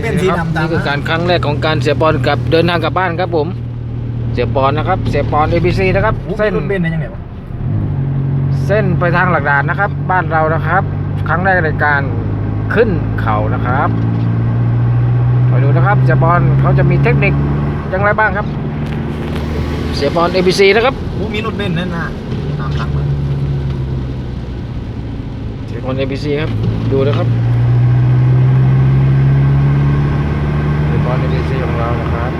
ถเป็นสีดำตามนี่คือการครั้งแรกของการเสียบอลกับเดินทางกลับบ้านครับผม เสียบอลนะครับ เสียบอล ABC นะครับ เส้เส้นนรถเบนซ์ได้ยังไงวะเส้นไปทางหลักด่านนะครับ บ้านเรานะครับ ครั้งแรกในการขึ้นเขานะครับไปดูนะครับ เสียบอลเขาจะมีเทคนิคอย่างไรบ้างครับ เสียบอล ABC นะครับโอ้มีรถเบนซ์นั่นน่ะตามหลังมาเสียบอล ABC ครับ ดูนะครับเสียบอล ABC ของเรานะครับ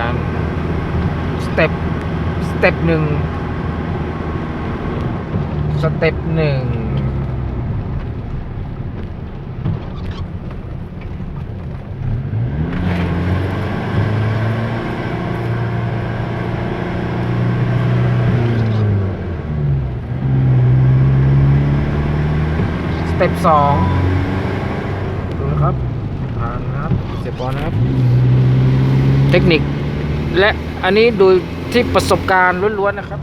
การส เต็ปสเต็ปหนึ่งสเต็ปหนึ่งสเต็ปสองดูนะครับผ่านนะครับเสียบบอลนะครับ เทคนิค และอันนี้โดูที่ประสบการณ์ล้วนๆนะครับ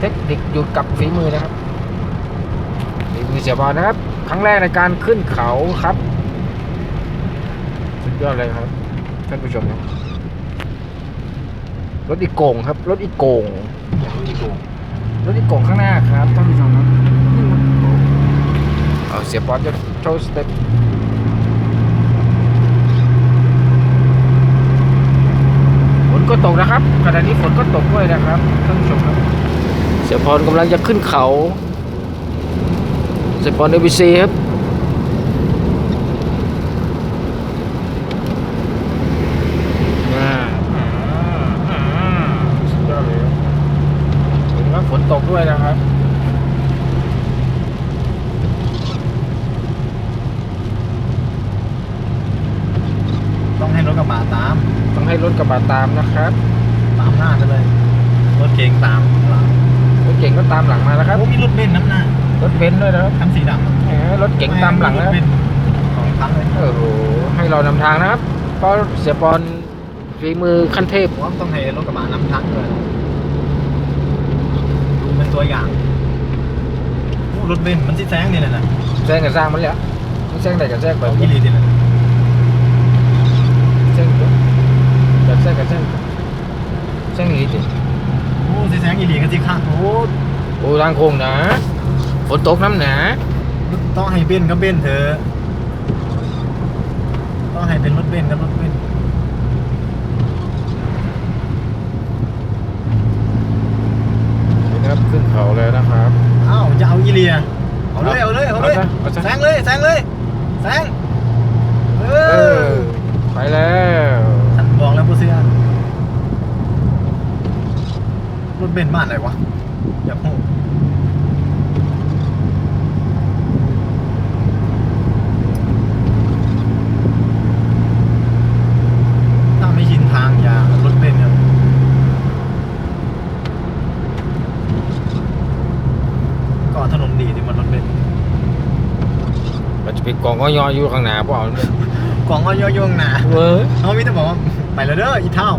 เทคนิคอยู่กับฝีมือนะครับฝีมือเสียบอลนะครับ ครั้งแรกในการขึ้นเขาครับสุดยอดเลยครับท่านผู้ชมครับรถอีโกงครับรถอีโกงอย่างนี้กูรถอีโกงข้างหน้าครับท่านผู้ชมครับนี่รถอีโกงเอาเสียบอลจะโชว์สเต็ป ฝ นก็ตกนะครับขณะนี้ฝนก็ตกด้วยนะครับท่านผู้ชมครับ เสียพรกำลังจะขึ้นเขา เสียพรเอบีซีครับอ่าอ่าอ่าสุดยอดเลยครับเห็นว่าฝนตกด้วยนะครับ ต้อง ให้รถกระบะตาม ต้องให้รถกระบะตามนะครับ ตามหน้าไปเลย รถเก๋งตามหลังรถเก่งก็ตามหลังมาแล้วครับโอ้มีรถเบนซ์น้ำหน้ารถเบนซ์ด้วยนะครับคันสีดำอะแหมรถเก่งตามหลังรแล้ถวเบนซ์สองคันเลยโอ้โหให้เรานำทางนะครับเพราะเสียบอลฝีมือขั้นเทพผมว่าต้องให้รถกระบะนำทางด้วยดูเป็นตัวอย่างโอ้รถเบนซ์มันที่แซงนี่แหละนะแซงกับสร้างมันเลยอะไม่แซงไหนกับแซงแบบอีหลีดินะ แซงตัวแบบแซงกับแซงแซงอีกที โอ้ที่แซงอีหลีกันสิข้างโอ้โอ้ทางโค้งนะฝนตกน้ำหนาต้องให้เบนก็เบนเถอะต้องให้เป็นรถเบนกับรถเบนนี่นะครับขึ้นเขาแล้วนะครับอ้าวจะเอาอีเลียเอาเลยเอาเลยเอาเลยแซงเลยแซงเลยแซงเอ เอ อ อไปแล้ว ฉันบอกแล้วผู้เสีย รถเบนซ์บ้านไหนวะ อยากพูดถ้าไม่ชินทางอย่ารถเบนซ์ครับก็ถนนดีที่มันรถเบนซ์มันจะไปกองก็ยออยู่ข้างหน้าเปล่าเนี่ยกล่องก็ย่อยๆหนาเว้ย เขามิจะบอกว่าไปแล้วเด้ออีเท่า